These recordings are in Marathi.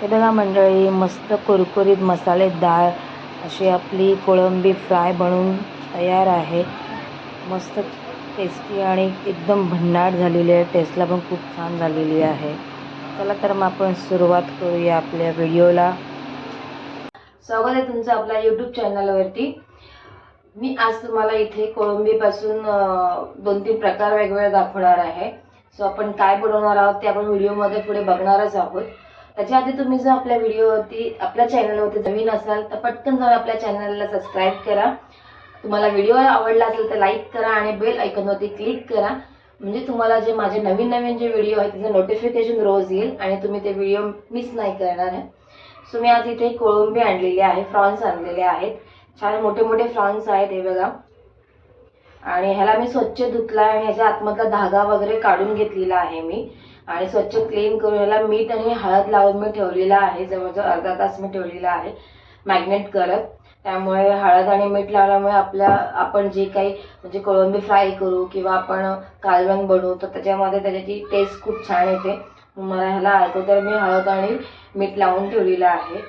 हे बघा मंडळी मस्त कुरकुरीत मसालेदार अशी आपली कोळंबी फ्राय बनवून तयार आहे. मस्त टेस्टी आणि एकदम भन्नाट झालेली आहे. टेस्टला पण खूप छान झालेली आहे. चला तर मग आपण सुरुवात करूया आपल्या व्हिडिओला. स्वागत आहे तुमचं आपल्या यूट्यूब चॅनलवरती मी आज तुम्हाला इथे कोळंबीपासून दोन तीन प्रकार वेगवेगळे दाखवणार आहे. सो आपण काय बनवणार आहोत ते आपण व्हिडिओमध्ये पुढे बघणारच आहोत. त्याच्या आधी तुम्ही जर आपल्या व्हिडिओवरती आपल्या चॅनलवरती नवीन असाल तर पटकन जाऊन आपल्या चॅनलला सबस्क्राईब करा. तुम्हाला व्हिडिओ आवडला असेल तर लाईक करा आणि बेल ऐकनवरती क्लिक करा. म्हणजे तुम्हाला जे माझे नवीन नवीन जे व्हिडिओ आहेत त्याचं नोटिफिकेशन रोज येईल आणि तुम्ही ते व्हिडिओ मिस नाही करणार आहे. सो मी आज इथे कोळंबी आणलेली आहे फ्रॉन्स आणलेले आहेत. छान मोठे मोठे फ्रॉन्स आहेत हे बघा. आणि ह्याला मी स्वच्छ धुतला आणि ह्याच्या आतमधला धागा वगैरे काढून घेतलेला आहे मी. आणि स्वच्छ क्लीन करून ह्याला मीठ आणि हळद लावून मी ठेवलेला आहे. जवळजवळ अर्धा तास मी ठेवलेला आहे. मॅग्नेट करत. त्यामुळे हळद आणि मीठ लावल्यामुळे आपल्या आपण जे काही म्हणजे कोळंबी फ्राय करू किंवा आपण कालवण बनवू तर त्याच्यामध्ये त्याच्याची टेस्ट खूप छान येते. मला ह्याला अगोदर मी हळद आणि मीठ लावून ठेवलेलं आहे.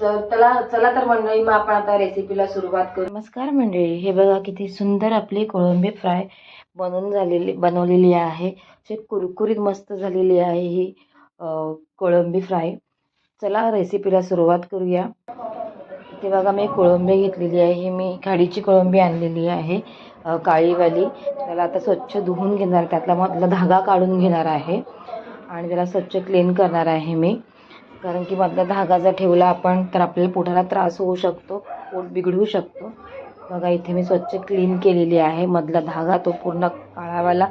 चला चला तर मंडळी मग आपण आता रेसिपीला सुरुवात करू. नमस्कार मंडळी हे बघा किती सुंदर आपली कोळंबी फ्राय बनवून झालेली बनवलेली आहे. अशी कुरकुरीत मस्त झालेली आहे ही कोळंबी फ्राय. चला रेसिपीला सुरुवात करूया. ते बघा मी कोळंबी घेतलेली आहे मी खाडीची कोळंबी आणलेली आहे काळीवाली. त्याला आता स्वच्छ धुवून घेणार त्यातला मधला धागा काढून घेणार आहे. आणि त्याला स्वच्छ क्लीन करणार आहे मी. कारण की मधला धागा जर ठेवला आपण तर आपल्याला पोटाला त्रास होऊ शकतो पोट बिघडू शकतो. बघा इथे मी स्वच्छ क्लीन केलेली आहे. मधला धागा तो पूर्ण काळावाला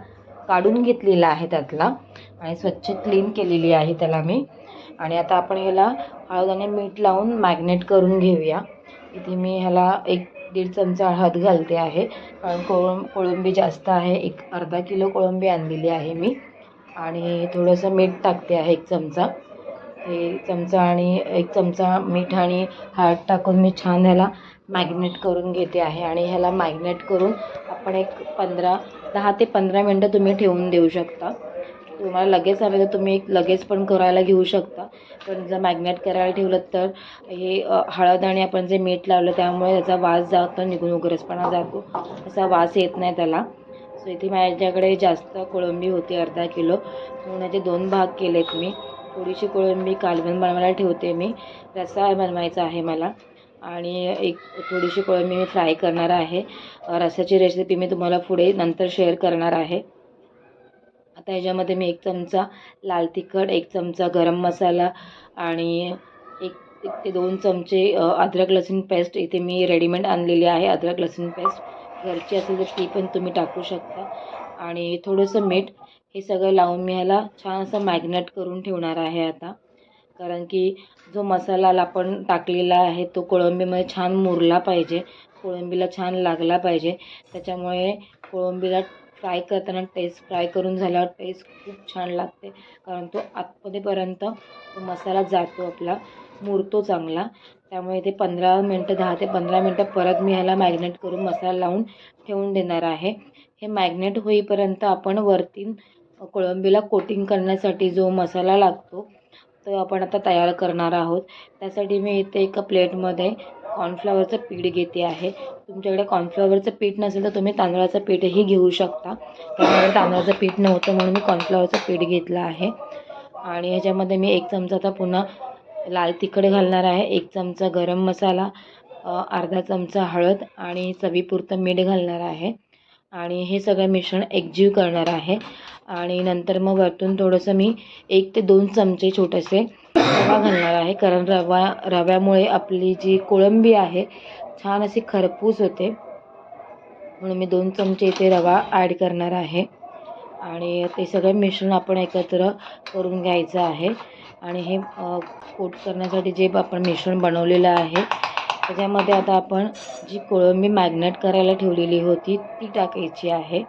काढून घेतलेला आहे त्यातला. आणि स्वच्छ क्लीन केलेली आहे त्याला मी. आणि आता आपण ह्याला हळद आणि मीठ लावून मॅग्नेट करून घेऊया. इथे मी ह्याला एक दीड चमचा हळद घालते आहे. कारण कोळं कोळंबी जास्त आहे. एक अर्धा किलो कोळंबी आणलेली आहे मी. आणि थोडंसं मीठ टाकते आहे एक चमचा. हे चमचा आणि एक चमचा मीठ आणि हळद टाकून मी छान ह्याला मॅग्नेट करून घेते आहे. आणि ह्याला मॅग्नेट करून आपण एक पंधरा दहा ते पंधरा मिनटं तुम्ही ठेवून देऊ शकता. तुम्हाला लगेच हवे तर तुम्ही एक लगेच पण करायला घेऊ शकता. पण जर मॅग्नेट करायला ठेवलं तर हे हळद आणि आपण जे मीठ लावलं त्यामुळे त्याचा वास जातो निघून उगरसपणा जातो. असा वास येत नाही त्याला. सो इथे माझ्याकडे जास्त कोळंबी होती अर्धा किलो. म्हणून याचे दोन भाग केलेत मी. थोडीशी कोळंबी कालवण बनवायला ठेवते मी. रस्सा बनवायचा आहे मला. आणि एक थोडीशी कोळंबी मी फ्राय करणार आहे. रस्याची रस्साची रेसिपी मी तुम्हाला पुढे नंतर शेअर करणार आहे. आता ह्याच्यामध्ये मी एक चमचा लाल तिखट एक चमचा गरम मसाला आणि एक एक ते दोन चमचे अद्रक लसूण पेस्ट इथे मी रेडीमेड आणलेली आहे. अद्रक लसूण पेस्ट. घरची असेल तर ती पण तुम्ही टाकू शकता. आणि थोडंसं मीठ. हे सगळं लावून मी ह्याला छान असं मॅग्नेट करून ठेवणार आहे आता. कारण की जो मसाला आपण टाकलेला आहे तो कोळंबीमध्ये छान मुरला पाहिजे. कोळंबीला छान लागला पाहिजे. त्याच्यामुळे कोळंबीला फ्राय करताना टेस्ट फ्राय करून झाल्यावर टेस्ट खूप छान लागते. कारण तो आतमध्येपर्यंत तो मसाला जातो आपला. मुरतो चांगला. त्यामुळे ते पंधरा मिनटं दहा ते पंधरा मिनटं परत मी ह्याला मॅग्नेट करून मसाला लावून ठेवून देणार आहे. हे मॅग्नेट होईपर्यंत आपण वरती कोळंबीला कोटिंग करण्यासाठी जो मसाला लागतो तो आपण आता तयार करणार आहोत. त्यासाठी मी इथे एका प्लेटमध्ये कॉर्नफ्लॉवरचं पीठ घेते आहे. तुमच्याकडे कॉर्नफ्लॉवरचं पीठ नसेल तर तुम्ही तांदळाचं पीठही घेऊ शकता. त्यामुळे तांदळाचं पीठ नव्हतं म्हणून मी कॉर्नफ्लॉवरचं पीठ घेतलं आहे. आणि ह्याच्यामध्ये मी एक चमचा आता पुन्हा लाल तिखट घालणार आहे. एक चमचा गरम मसाला अर्धा चमचा हळद आणि चवीपुरतं मीठ घालणार आहे. आणि हे सगळं मिश्रण एकजीव करणार आहे. आणि नंतर मग वरतून थोडंसं मी एक ते दोन चमचे छोटेसे रवा घालणार आहे. कारण रवा रव्यामुळे आपली जी कोळंबी आहे छान अशी खरपूस होते. म्हणून मी दोन चमचे इथे रवा ॲड करणार आहे. आणि ते सगळं मिश्रण आपण एकत्र करून घ्यायचं आहे. आणि हे कोट करण्यासाठी जे आपण मिश्रण बनवलेलं आहे त्याच्यामध्ये आता आपण जी कोळंबी मॅग्नेट करायला ठेवलेली होती ती टाकायची आहे.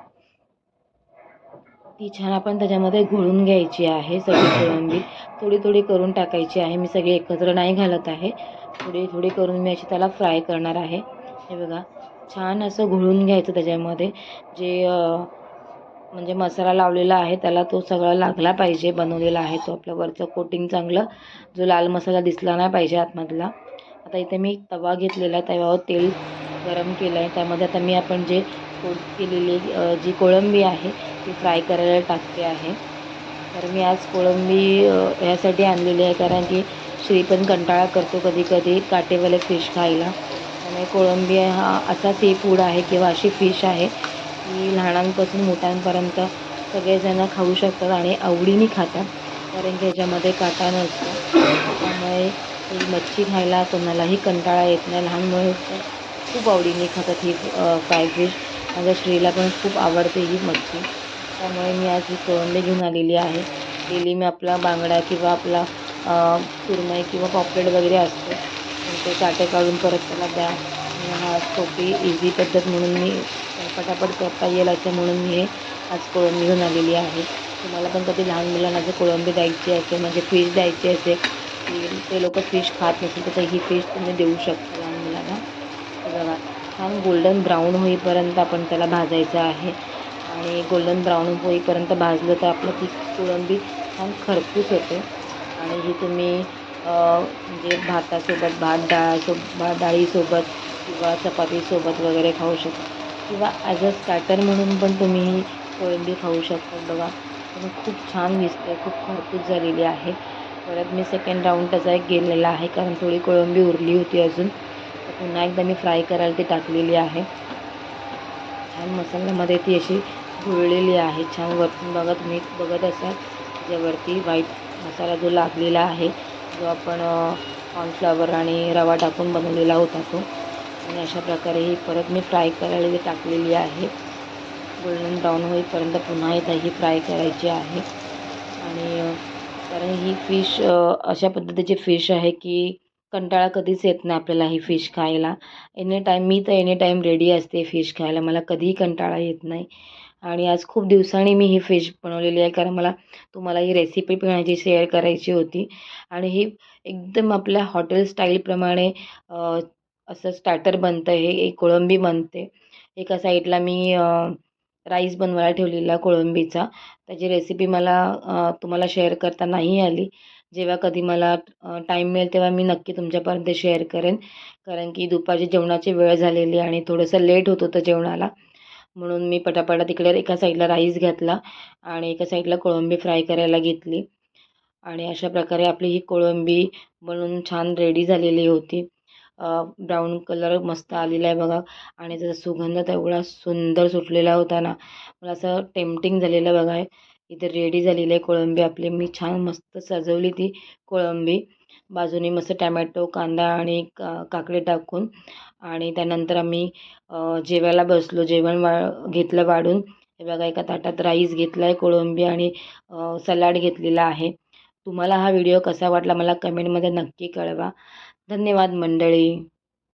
ती छान आपण त्याच्यामध्ये घोळून घ्यायची आहे सगळी कोळंबी. थोडी थोडी करून टाकायची आहे. मी सगळी एकत्र नाही घालत आहे. थोडी थोडी करून मी अशी त्याला फ्राय करणार आहे. हे बघा छान असं घोळून घ्यायचं त्याच्यामध्ये. जे म्हणजे मसाला लावलेला आहे त्याला तो सगळा लागला पाहिजे बनवलेला आहे तो. आपल्या वरचं कोटिंग चांगलं जो लाल मसाला दिसला नाही पाहिजे आतमधला. आता इथे मी तवा घेतलेला आहे तव्यावर तेल गरम केलं आहे त्यामध्ये आता मी आपण जे कोट केलेली जी कोळंबी आहे ती फ्राय करायला टाकते आहे. तर मी आज कोळंबी ह्यासाठी आणलेली आहे कारण की श्री पण कंटाळा करतो कधी कधी काटेवाले फिश खायला. त्यामुळे कोळंबी हा असा सी फूड आहे किंवा अशी फिश आहे की लहानांपासून मोठ्यांपर्यंत सगळेजण खाऊ शकतात आणि आवडीने खातात कारण की ह्याच्यामध्ये काटा नसतो. त्यामुळे ही मच्छी खायला कोणालाही कंटाळा येत नाही. लहान मुलं खूप आवडीने खातात ही फ्राय फिश माझ्या स्त्रीला पण खूप आवडते ही मच्छी. त्यामुळे मी आज ही कोळंबी घेऊन आलेली आहे. डेली मी आपला बांगडा किंवा आपला अ, सुरमई किंवा पॉपलेट वगैरे असतो. ते काटे काढून परत त्याला द्या. हा सोपी इझी पद्धत म्हणून मी पटापट करता येईल असं म्हणून मी हे आज कोळंबी घेऊन आलेली आहे. तुम्हाला पण कधी लहान मुलांना जर कोळंबी द्यायची असेल म्हणजे फिश द्यायची असेल असतील ते लोक फिश खात नसतील तर ही फिश तुम्ही देऊ शकता लहान मुलांना बघा छान गोल्डन ब्राऊन होईपर्यंत आपण त्याला भाजायचं आहे. आणि गोल्डन ब्राऊन होईपर्यंत भाजलं तर आपलं ती कोळंबी छान खरपूस होते. आणि ही तुम्ही म्हणजे भातासोबत भात डाळसो भात डाळीसोबत किंवा चपातीसोबत वगैरे खाऊ शकता. किंवा ॲज अ स्टार्टर म्हणून पण तुम्ही ही कोळंबी खाऊ शकता. बघा खूप छान दिसते खूप खरपूस झालेली आहे. परत मी सेकंड राऊंड त्याचा एक गेलेला आहे कारण थोडी कोळंबी उरली होती अजून. तर पुन्हा एकदा मी फ्राय करायला ती टाकलेली आहे. छान मसाल्यामध्ये ती अशी घुळलेली आहे छान वरतून बघा तुम्ही बघत असाल. त्याच्यावरती व्हाईट मसाला जो लागलेला आहे जो आपण कॉर्नफ्लॉवर आणि रवा टाकून बनवलेला होता तो. आणि अशा प्रकारे ही परत मी फ्राय करायला ती टाकलेली आहे. गोल्डन ब्राऊन होईपर्यंत पुन्हा एकदा ही फ्राय करायची आहे. आणि कारण ही फिश अशा पद्धतीची फिश आहे की कंटाळा कधीच येत नाही आपल्याला ही फिश खायला. एनी टाईम मी तर एनी टाईम रेडी असते फिश खायला. मला कधीही कंटाळा येत नाही. आणि आज खूप दिवसांनी मी ही फिश बनवलेली आहे. कारण मला तुम्हाला ही रेसिपी पण शेअर करायची होती. आणि ही एकदम आपल्या हॉटेल स्टाईलप्रमाणे असं स्टार्टर बनतं. हे एक कोळंबी बनते. एका साईडला मी राईस बनवायला ठेवलेला कोळंबीचा. त्याची रेसिपी मला तुम्हाला शेअर करता नाही आली. जेव्हा कधी मला टाईम मिळेल तेव्हा मी नक्की तुमच्यापर्यंत शेअर करेन. कारण की दुपारची जेवणाची वेळ झालेली आणि थोडंसं लेट होत होतं जेवणाला. म्हणून मी पटापटा तिकडे एका साईडला राईस घातला आणि एका साईडला कोळंबी फ्राय करायला घेतली. आणि अशा प्रकारे आपली ही कोळंबी बनवून छान रेडी झालेली होती. ब्राऊन कलर मस्त आलेला आहे बघा. आणि त्याचा सुगंध तर एवढा सुंदर सुटलेला होता ना. मला असं टेम्पटिंग झालेलं बघा इथे रेडी झालेली आहे कोळंबी आपली. मी छान मस्त सजवली ती कोळंबी. बाजूने मस्त टॅमॅटो कांदा आणि का काकडे टाकून. आणि त्यानंतर आम्ही जेवायला बसलो. जेवण वा घेतलं वाढून. हे बघा एका ताटात राईस घेतला आहे कोळंबी आणि सलाड घेतलेला आहे. तुम्हाला हा व्हिडिओ कसा वाटला मला कमेंटमध्ये नक्की कळवा. धन्यवाद मंडळी.